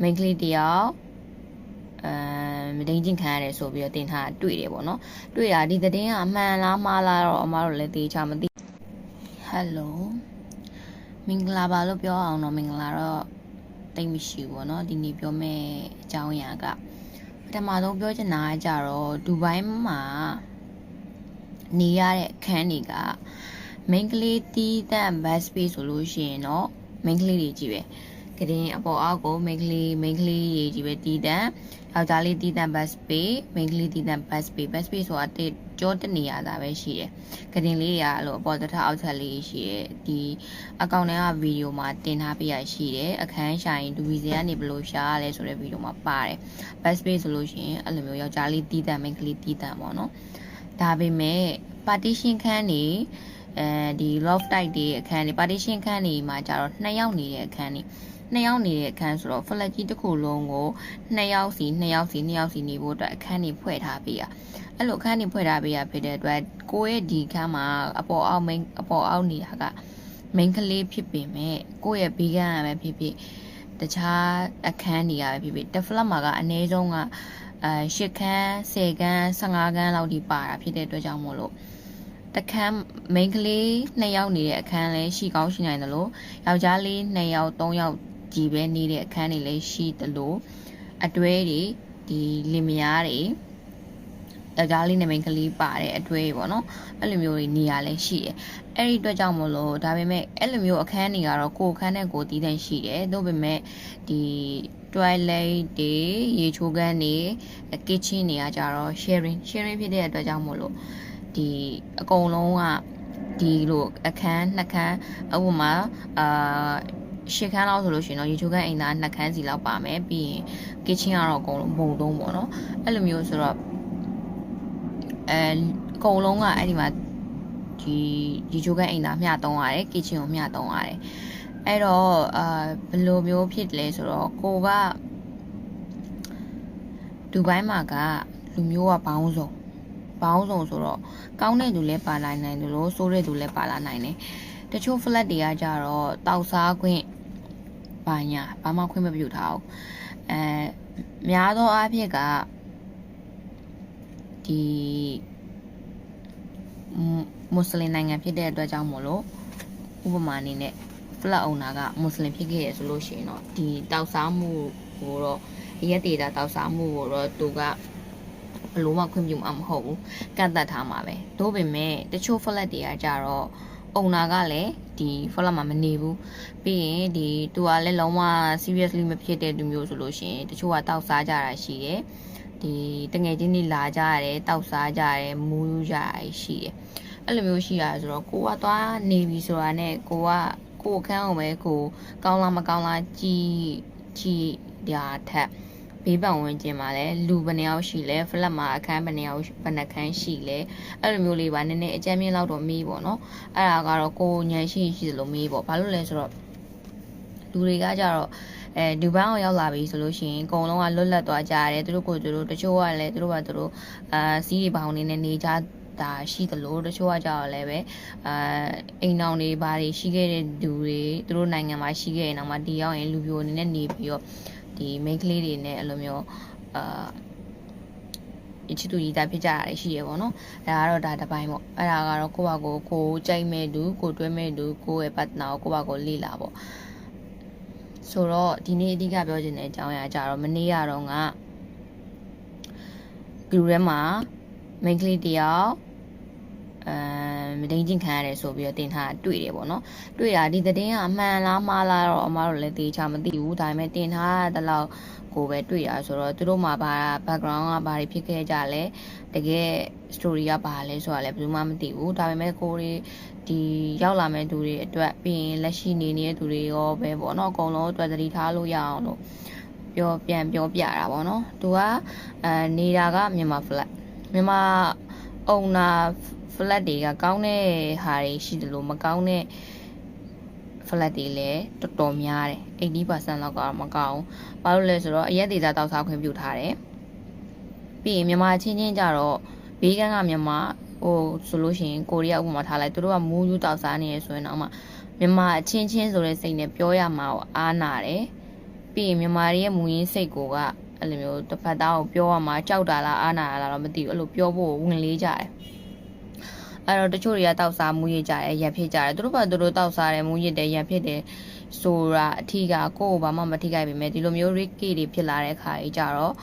မိန်းကလေးတယောက်အဲမဒိန်ချင်းခံရတယ်ဆိုပြီးတော့တင်ထားတာတွေ့တယ်ပေါ့နော်တွေ့တာဒီသတင်းကအမှန်လားမှားလားတော့အမတို့လည်းသိချာမသိဟယ်လိုမင်္ဂလာပါလို့ပြောအောင်တော့မင်္ဂလာတော့တိတ်မရှိဘူးပေါ့နော်ဒီနေ့ပြောမယ့်အကြောင်းအရာကပထမဆုံးပြောချင်တာကကြတော့ဒူဘိုင်းမှာနေရတဲ့အခန်းတွေကမိန်းကလေးတီးတန့် bus space ဆိုလို့ရှိရင်တော့မိန်းကလေးတွေကြီးပဲ ကတင်အပေါ်အောက်ကိုမိန်းကလေးမိန်းကလေးတွေကြီးပဲတီးတန့်ယောက်ျားလေးတီးတန့် bus space မိန်းကလေးတီးတန့် bus space bus space ဆိုတာတစ်ကြောတနေရတာပဲရှိတယ်ကတင်လေးတွေကအဲ့လိုအပေါ်တစ်ထပ်အောက်ထပ်လေးရှိတယ်ဒီအကောင့်ထဲကဗီဒီယိုမှာတင်ထားပြရရှိတယ်အခန်းရှာရင်ဒူဗီဇယ်ကနေဘယ်လိုရှာရလဲဆိုတဲ့ဗီဒီယိုမှာပါတယ် bus space ဆိုလို့ရှိရင်အဲ့လိုမျိုးယောက်ျားလေးတီးတန့်မိန်းကလေးတီးတန့်ပေါ့နော်ဒါပေမဲ့ partition ခန်းနေ အဲဒီ loft type တွေအခန်းတွေ partition ခန်းတွေမှာကြတော့နှစ်ယောက်နေတဲ့အခန်းတွေနှစ်ယောက်နေတဲ့အခန်းဆိုတော့ flat ကြီးတစ်ခုလုံးကိုနှစ်ယောက်စီနှစ်ယောက်စီနှစ်ယောက်စီနေဖို့အတွက်အခန်းတွေဖွဲ့ထားပေးရအဲ့လိုအခန်းတွေဖွဲ့ထားပေးရဖြစ်တဲ့အတွက်ကိုယ့်ရဲ့ဒီခန်းမှာအပေါ်အောက် main အပေါ်အောက်နေတာက main ကလေးဖြစ်ပေမဲ့ကိုယ့်ရဲ့ဘေးကန်းကပဲဖြစ်ဖြစ်တခြားအခန်းတွေကပဲဖြစ်ဖြစ်တစ် flat မှာကအနည်းဆုံးကအဲ10ခန်း10ခန်း15ခန်းလောက်ဒီပါတာဖြစ်တဲ့အတွက်ကြောင့်မို့လို့ တခန်း main ကလေး2ယောက်နေတဲ့အခန်းလည်းရှိကောင်းရှိနိုင်တယ်လို့ယောက်ျားလေး2ယောက်3ယောက်ကြီးပဲနေတဲ့အခန်းတွေလည်းရှိတယ်လို့အတွဲတွေဒီလင်မယားတွေယောက်ျားလေးနဲ့ main ကလေးပါတဲ့အတွဲတွေပေါ့နော်အဲ့လိုမျိုးတွေနေရာလည်းရှိတယ်အဲ့ဒီအတွက်ကြောင့်မို့လို့ဒါပေမဲ့အဲ့လိုမျိုးအခန်းတွေကတော့ကိုယ်ခန်းနဲ့ကိုယ်တည်တဲ့ရှိတယ်သို့ပေမဲ့ဒီ toilet တွေရေချိုးခန်းတွေ kitchen တွေကကြတော့ sharing sharing ဖြစ်တဲ့အတွက်ကြောင့်မို့လို့ ဒီအကုန်လုံးကဒီလိုအခန်းနှစ်ခန်းဥပမာအာရှစ်ခန်းလောက်ဆိုလို့ရှိရင်တော့ရေချိုးခန်းအိမ်သားနှစ်ခန်းစီလောက်ပါမယ်ပြီးရင် kitchen ကတော့အကုန်လုံးပုံသုံးပေါ့နော်အဲ့လိုမျိုးဆိုတော့အဲအကုန်လုံးကအဲ့ဒီမှာဒီရေချိုးခန်းအိမ်သားမျှသုံးရတယ် kitchen ကိုမျှသုံးရတယ်အဲ့တော့အာဘယ်လိုမျိုးဖြစ်လဲဆိုတော့ကိုကဒူဘိုင်းမှာကလူမျိုးကဘောင်းစုံ ဘောင်းစုံဆိုတော့ကောင်းတဲ့သူလည်းပါလာနိုင်တယ်လို့ဆိုးတဲ့သူလည်းပါလာနိုင်တယ်တချို့ flat တွေကကြတော့တောက်စားခွင့်ဘာညာဘာမှခွင့်မပြုထားဘူးအဲများသောအားဖြင့်ကဒီမွတ်စလင်နိုင်ငံဖြစ်တဲ့အတွက်ကြောင့်မို့လို့ဥပမာအနေနဲ့ flat owner ကမွတ်စလင်ဖြစ်ခဲ့ရဆိုလို့ရှိရင်တော့ဒီတောက်စားမှုကိုတော့ရက်ဒေတာတောက်စားမှုကိုတော့သူက ဘလို့မှခွင့်ပြုမှာမဟုတ်ဘူးကန့်သက်ထားမှာပဲဒါပေမဲ့တချို့ flat တွေကကြတော့ owner ကလည်းဒီ flat မှာမနေဘူးပြီးရင်ဒီသူကလည်းလုံးဝ seriously မဖြစ်တဲ့သူမျိုးဆိုလို့ရှိရင်တချို့ကတောက်စားကြတာရှိတယ်ဒီတငယ်ချင်းတွေလာကြရတယ်တောက်စားကြရတယ်မူးကြရရှိတယ်အဲ့လိုမျိုးရှိရဆိုတော့ကိုကသွားနေပြီဆိုတာနဲ့ကိုကကိုခန်းအောင်ပဲကိုကောင်းလားမကောင်းလားကြည်ကြည်ဒါထက် ဘေးပတ်ဝန်းကျင်မှာလည်းလူဘယ်နှယောက်ရှိလဲဖလက်မှာအခန်းဘယ်နှယောက်ဘယ်နှခန်းရှိလဲအဲ့လိုမျိုးလေးပါနည်းနည်းအကြမ်းမြင့်လောက်တော့မေးပေါ့နော်အဲ့ဒါကတော့ကိုညံရှိရှိသလိုမေးပေါ့ဘာလို့လဲဆိုတော့လူတွေကကြတော့အဲဒူဘိုင်းအောင်ရောက်လာပြီဆိုလို့ရှိရင်အကုန်လုံးကလွတ်လပ်သွားကြရတယ်သူတို့ကိုသူတို့တချို့ကလည်းသူတို့ကသူတို့အာစီးရီပေါင်းနေနဲ့နေကြတာရှိသလိုတချို့ကကြောက်လည်းပဲအာအိမ်အောင်တွေဘာတွေရှိခဲ့တဲ့လူတွေသူတို့နိုင်ငံမှာရှိခဲ့ရင်တော့မှဒီရောက်ရင်လူပြိုအနေနဲ့နေပြီးတော့ ဒီ main ကလေးတွေနဲ့အဲ့လိုမျိုးအာချစ်သူကြီးသားဖြစ်ကြတာရှိရပေါ့နော်အဲဒါကတော့ဒါတစ်ပိုင်းပေါ့အဲ့ဒါကတော့ကိုယ့်ဘာကိုကိုကြိုက်မဲ့သူကိုတွဲမဲ့သူကိုယ့်ရဲ့ partner ကိုကိုယ့်ဘာကိုလေ့လာပေါ့ဆိုတော့ဒီနေ့အဓိကပြောချင်တဲ့အကြောင်းအရာကြတော့မနေ့ကတော့က group ထဲမှာ main ကလေးတယောက် အဲမဒိန်ချင်းခံရတယ်ဆိုပြီးတော့တင်ထားတာတွေ့တယ်ပေါ့နော်တွေ့တာဒီသတင်းကအမှန်လားမှားလားတော့အမတို့လည်းသေချာမသိဘူးဒါပေမဲ့တင်ထားတဲ့လောက်ကိုပဲတွေ့ရဆိုတော့သူတို့မှာဘာ background ကဘာတွေဖြစ်ခဲ့ကြလဲတကယ် story ကဘာလဲဆိုတာလည်းဘယ်သူမှမသိဘူးဒါပေမဲ့ကိုတွေဒီရောက်လာမဲ့သူတွေအတွက်ပြီးရင်လက်ရှိနေနေတဲ့သူတွေရောပဲပေါ့နော်အကုန်လုံးအတွက်သတိထားလို့ရအောင်လို့ပြောပြန်ပြောပြတာပေါ့နော်သူကအဲနေတာကမြန်မာ flat မြန်မာ owner flat တွေကကောင်းတဲ့ဟာတွေရှိတယ်လို့မကောင်းတဲ့ flat တွေလည်းတော်တော်များတယ်80%လောက်ကတော့မကောင်းဘူးဘာလို့လဲဆိုတော့အရက်ဒေတာတောက်စားခွင့်ပြုထားတယ်ပြီးရင်မြန်မာချင်းချင်းကြတော့ဘေးကန်းကမြန်မာဟိုဆိုလို့ရှိရင်ကိုရီးယားဥပမာထားလိုက်သူတို့ကမူးယူတောက်စားနေရဆိုရင်တော့မှမြန်မာအချင်းချင်းဆိုတဲ့စိတ်နဲ့ပြောရမှာကိုအားနာတယ်ပြပြီးရင်မြန်မာတွေရဲ့မူရင်းစိတ်ကိုကအဲ့လိုမျိုးတစ်ဖက်သားကိုပြောရမှာကြောက်တာလားအာနာလားတော့မသိဘူးအဲ့လိုပြောဖို့ဝင်လေးကြတယ် အဲ့တော့တချို့တွေကတောက်စားမူရစ်ကြတယ်ရက်ဖြစ်ကြတယ်သူတို့ဘာသူတို့တောက်စားတယ်မူရစ်တယ်ရက်ဖြစ်တယ်ဆိုတာအထီးကကိုယ့်ကိုဘာမှမထိခိုက်ပေမဲ့ဒီလိုမျိုး risky တွေဖြစ်လာတဲ့ခါကြီးကြတော့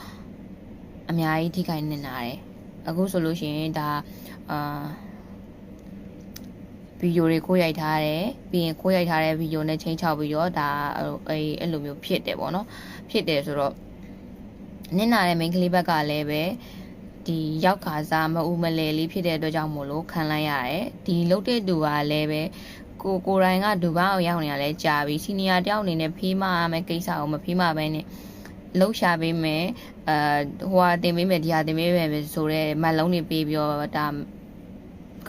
အများကြီးထိခိုက်နေတာတယ်အခုဆိုလို့ရှိရင်ဒါအာဗီဒီယိုတွေကိုရိုက်ထားတယ်ပြီးရင်ကိုရိုက်ထားတဲ့ဗီဒီယိုနဲ့ချိန်ချောက်ပြီးတော့ဒါအဲအဲ့လိုမျိုးဖြစ်တယ်ပေါ့နော်ဖြစ်တယ်ဆိုတော့နင့်နာတဲ့ main ကလေးဘက်ကလည်းပဲ ဒီရောက်ခါစားမအူမလဲလေးဖြစ်တဲ့အတွက်ကြောင့်မို့လို့ခံလိုက်ရတယ်ဒီလုတ်တဲ့သူကလည်းပဲကိုကိုရိုင်းကဒူဘာအောင်ရောက်နေရလဲကြာပြီစီနီယာတယောက်အနေနဲ့ဖေးမရမယ်ကိစ္စကိုမဖေးမပဲနဲ့လှုပ်ရှားပေးမယ်အဲဟိုဟာတင်ပေးမယ်ဒီဟာတင်ပေးမယ်ဆိုတော့မတ်လုံးတွေပေးပြီးတော့ဒါ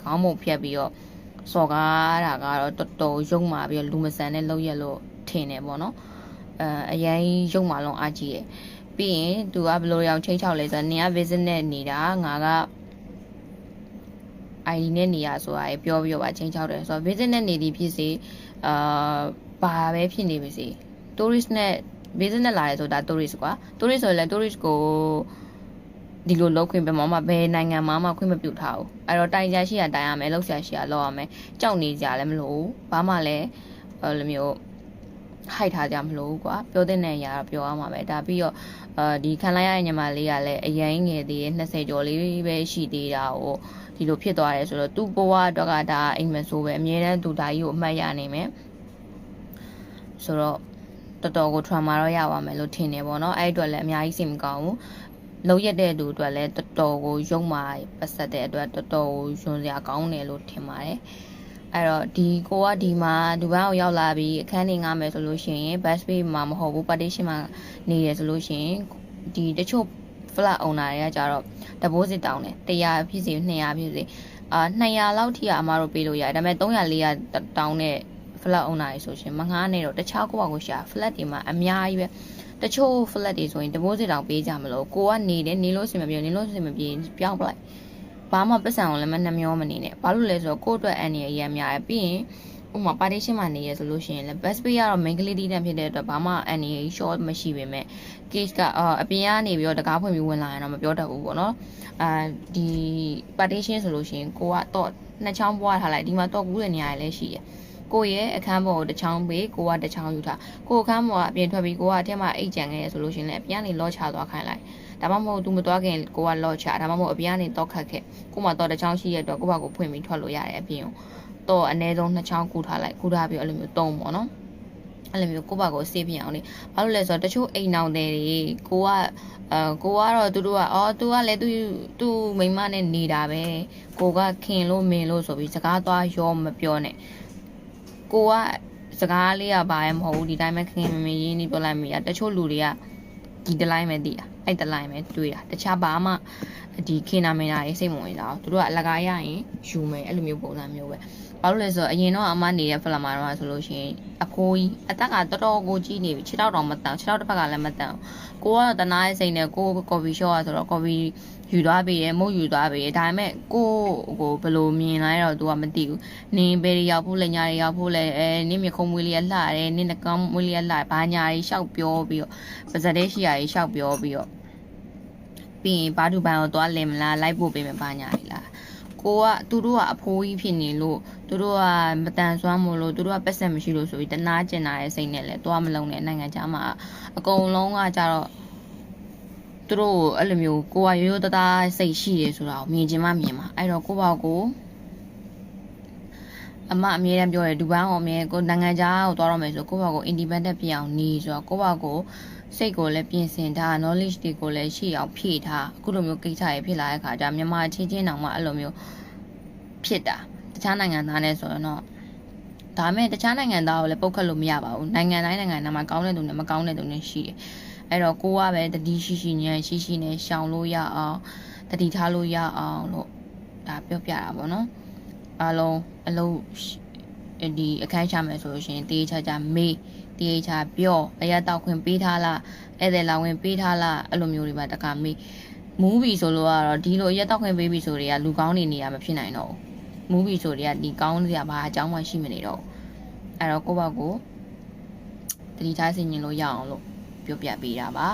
ခေါင်းမုံဖြတ်ပြီးတော့စော်ကားတာကတော့တော်တော်ရုံမာပြီးတော့လူမဆန်တဲ့လောက်ရက်လို့ထင်တယ်ပေါ့နော်အဲအရင်ရုံမာလုံးအားကြီးတယ် ပြီးရင်သူကဘယ်လိုရောင်ချိန်ချောက်လဲဆိုတော့နင်က visit နဲ့နေတာငါက ID နဲ့နေရဆိုတာရေပြောပြောပါချင်းချောက်တယ်ဆိုတော့ visit နဲ့နေသည်ဖြစ်စေအာဘာပဲဖြစ်နေပါစေ tourist နဲ့ visit နဲ့လာတယ်ဆိုတာ tourist ကွာ tourist ဆိုရင်လည်း tourist ကိုဒီလိုလောက်ခွင့်ပဲမမဘယ်နိုင်ငံမှာမှခွင့်မပြုထားဘူးအဲ့တော့တိုင်ကြရှိရတိုင်ရမယ်လောက်ရှာရှိရလောက်ရမယ်ကြောက်နေကြလည်းမလို့ဘာမှလည်းအဲ့လိုမျိုး ဟိုက်ထားကြမလို့ကွာပြောတဲ့နေရာပြောရမှာပဲဒါပြီးတော့အဲဒီခံလိုက်ရတဲ့ညီမလေးကလည်းအရင်ငယ်သေးရဲ့20ကျော်လေးပဲရှိသေးတာဟိုဒီလိုဖြစ်သွားတယ်ဆိုတော့သူ့ဘဝအတွက်ကဒါအိမ်မဆိုးပဲအမြဲတမ်းသူဒါကြီးကိုအမှတ်ရနေမယ်ဆိုတော့တော်တော်ကို trauma တော့ရပါမယ်လို့ထင်တယ်ပေါ့နော်အဲ့အတွက်လည်းအများကြီးစိတ်မကောင်းဘူးလုံးရက်တဲ့သူအတွက်လည်းတော်တော်ကိုယုံမာပတ်သက်တဲ့အတွက်တော်တော်ကိုယွန်စရာကောင်းတယ်လို့ထင်ပါတယ် အဲ့တော့ဒီကိုကဒီမှာဒူဘိုင်းကိုရောက်လာပြီးအခန်းနေငားမယ်ဆိုလို့ရှိရင် bus pay မှာမဟုတ်ဘူး partition မှာနေရဆိုလို့ရှိရင်ဒီတချို့ flat owner တွေကကြတော့ deposit တောင်းတယ်100ဖြစ်စေ200ဖြစ်စေအာ200လောက်ထိကအမတို့ပေးလို့ရတယ်ဒါပေမဲ့300 400တောင်းတဲ့ flat owner တွေဆိုရှင်မငားနဲ့တော့တခြားကိုယ့်ဘာကိုရှာ flat တွေမှာအများကြီးပဲတချို့ flat တွေဆိုရင် deposit တောင်ပေးကြမလို့ကိုကနေတယ်နေလို့စင်မပြေနေလို့စင်မပြေပြောင်းပလိုက် ဘာမှပတ်စံအောင်လည်းမနှမျောမနေနဲ့ဘာလို့လဲဆိုတော့ကိုယ့်အတွက်အန်ရရမ်းများတယ်ပြီးရင်ဥမာ partition မှာနေရဆိုလို့ရှိရင်လည်း best pay ကတော့ main ကလေးတီးတန်းဖြစ်တဲ့အတွက်ဘာမှအန်ရ short မရှိပေမဲ့ case ကအပြင်ကနေပြီးတော့တကားဖွင့်ပြီးဝင်လာရင်တော့မပြောတတ်ဘူးပေါ့နော်အာဒီ partition ဆိုလို့ရှိရင်ကိုကတော့နှစ်ချောင်းပွားထားလိုက်ဒီမှာတော့ကူးတဲ့နေရာလည်းရှိတယ်ကိုရဲ့အခန်းပေါ်ကိုတစ်ချောင်းပေးကိုကတစ်ချောင်းယူထားကိုအခန်းပေါ်ကအပြင်ထွက်ပြီးကိုကအထက်မှာအိတ်ကြံခဲ့ရဆိုလို့ရှိရင်လည်းအပြင်ကနေလော့ချသွားခိုင်းလိုက် ဒါမှမဟုတ် तू မသွားခင်ကိုကလော့ချဒါမှမဟုတ်အပြင်ကနေတော့ခတ်ခဲ့ကိုမှတော့တစ်ချောင်းရှိရတော့ကိုဘကိုဖွင့်ပြီးထွက်လို့ရတယ်အပြင်ကိုတော့အနည်းဆုံးနှစ်ချောင်းကူထားလိုက်ကူထားပြီးအဲ့လိုမျိုးတုံးပေါ့နော်အဲ့လိုမျိုးကိုယ့်ဘာကိုစေးပြအောင်လေဘာလို့လဲဆိုတော့တချို့အိမ်အောင်တွေကိုကအဲကိုကတော့သူတို့ကအော်သူကလည်းသူသူမိမနဲ့နေတာပဲကိုကခင်လို့မင်လို့ဆိုပြီးစကားသွားရောမပြောနဲ့ကိုကစကားလေးကဘာမှမဟုတ်ဘူးဒီတိုင်းပဲခင်ခင်မင်ရင်းနေပြောလိုက်မိတာတချို့လူတွေကဒီတလိုင်းပဲသိတာ အဲ့တလိုင်းပဲတွေ့တာတခြားဘာမှဒီခင်နာမင်နာရေးစိတ်မဝင်တော့သူတို့ကအလကားရရင်ယူမယ်အဲ့လိုမျိုးပုံစံမျိုးပဲဘာလို့လဲဆိုတော့အရင်တော့အမနေတဲ့ဖလမာတော့ဆိုလို့ရှိရင်အဖိုးကြီးအသက်ကတော်တော်ကိုကြီးနေပြီခြေထောက်တောင်မတန်ခြေထောက်တစ်ဖက်ကလည်းမတန်ကိုကတော့တနားရဲ့စိတ်နဲ့ကိုကော်ဖီရှော့อ่ะဆိုတော့ကော်ဖီ ယူသွားပြီရမုတ်ယူသွားပြီဒါပေမဲ့ကိုကိုဘယ်လိုမြင်လိုက်တော့ तू ကမသိဘူးနင်းဘယ်တွေရောက်ဖို့လဲညာတွေရောက်ဖို့လဲအဲနင်းမြခုံးမွေးလေးကလှတယ်နင်းနှကောင်းမွေးလေးကလှဘာညာတွေရှောက်ပြောပြီးတော့ပါဇက်တဲ့ရှိရာတွေရှောက်ပြောပြီးတော့ပြီးရင်ဘာဒူဘန်ကိုသွားလင်မလားလိုက်ဖို့ပေးမယ်ဘာညာတွေလားကိုကသူတို့ကအဖိုးကြီးဖြစ်နေလို့သူတို့ကမတန်ဆွမ်းမို့လို့သူတို့ကပတ်ဆက်မရှိလို့ဆိုပြီးတနာကျင်တာရဲ့စိတ်နဲ့လဲသွားမလုံးနဲ့နိုင်ငံခြားမှာအကုန်လုံးကကြတော့ သူတို့အဲ့လိုမျိုးကိုကရိုးရိုးသားသားစိတ်ရှိတယ်ဆိုတာကိုမြင်ချင်မှမြင်မှာအဲ့တော့ကိုပေါ့ကိုအမအမြဲတမ်းပြောတယ်ဒူဘန်းအောင်အမြဲကိုနိုင်ငံခြားကိုသွားတော့မယ်ဆိုကိုပေါ့ကို independent ဖြစ်အောင်နေဆိုတော့ကိုပေါ့ကိုစိတ်ကိုလည်းပြင်ဆင်ထား knowledge တွေကိုလည်းရှိအောင်ဖြည့်ထားအခုလိုမျိုးကိစ္စတွေဖြစ်လာတဲ့အခါကျမြန်မာချင်းချင်းတောင်မှအဲ့လိုမျိုးဖြစ်တာတခြားနိုင်ငံသားနဲ့ဆိုရင်တော့ဒါမဲ့တခြားနိုင်ငံသားကိုလည်းပုတ်ခတ်လို့မရပါဘူးနိုင်ငံတိုင်းနိုင်ငံသားမှာကောင်းတဲ့သူနဲ့မကောင်းတဲ့သူနဲ့ရှိတယ် အဲ့တော့ကိုကပဲတတိရှိရှိညံရှိရှိနဲ့ရှောင်လို့ရအောင်တတိထားလို့ရအောင်လို့ဒါပြောပြတာပေါ့နော်အားလုံးအလုံးဒီအခန်းချမယ်ဆိုလို့ရှိရင်တေးချာချာမေးတေးချာပြောအရတောက်ခွင့်ပေးထားလားဧည့်သည်လာဝင်ပေးထားလားအဲ့လိုမျိုးတွေပါတခါမေးမူးပြီဆိုလို့ကတော့ဒီလိုရက်တောက်ခွင့်ပေးပြီဆိုတွေကလူကောင်းနေနေရမဖြစ်နိုင်တော့ဘူးမူးပြီဆိုတွေကဒီကောင်းစရာဘာအကြောင်းမှရှိမနေတော့ဘူးအဲ့တော့ကိုယ့်ဘက်ကိုတတိထားဆင်ញင်လို့ရအောင်လို့ ပြောပြပေးတာပါ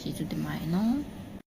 ကျေးဇူးတင်ပါတယ်နော်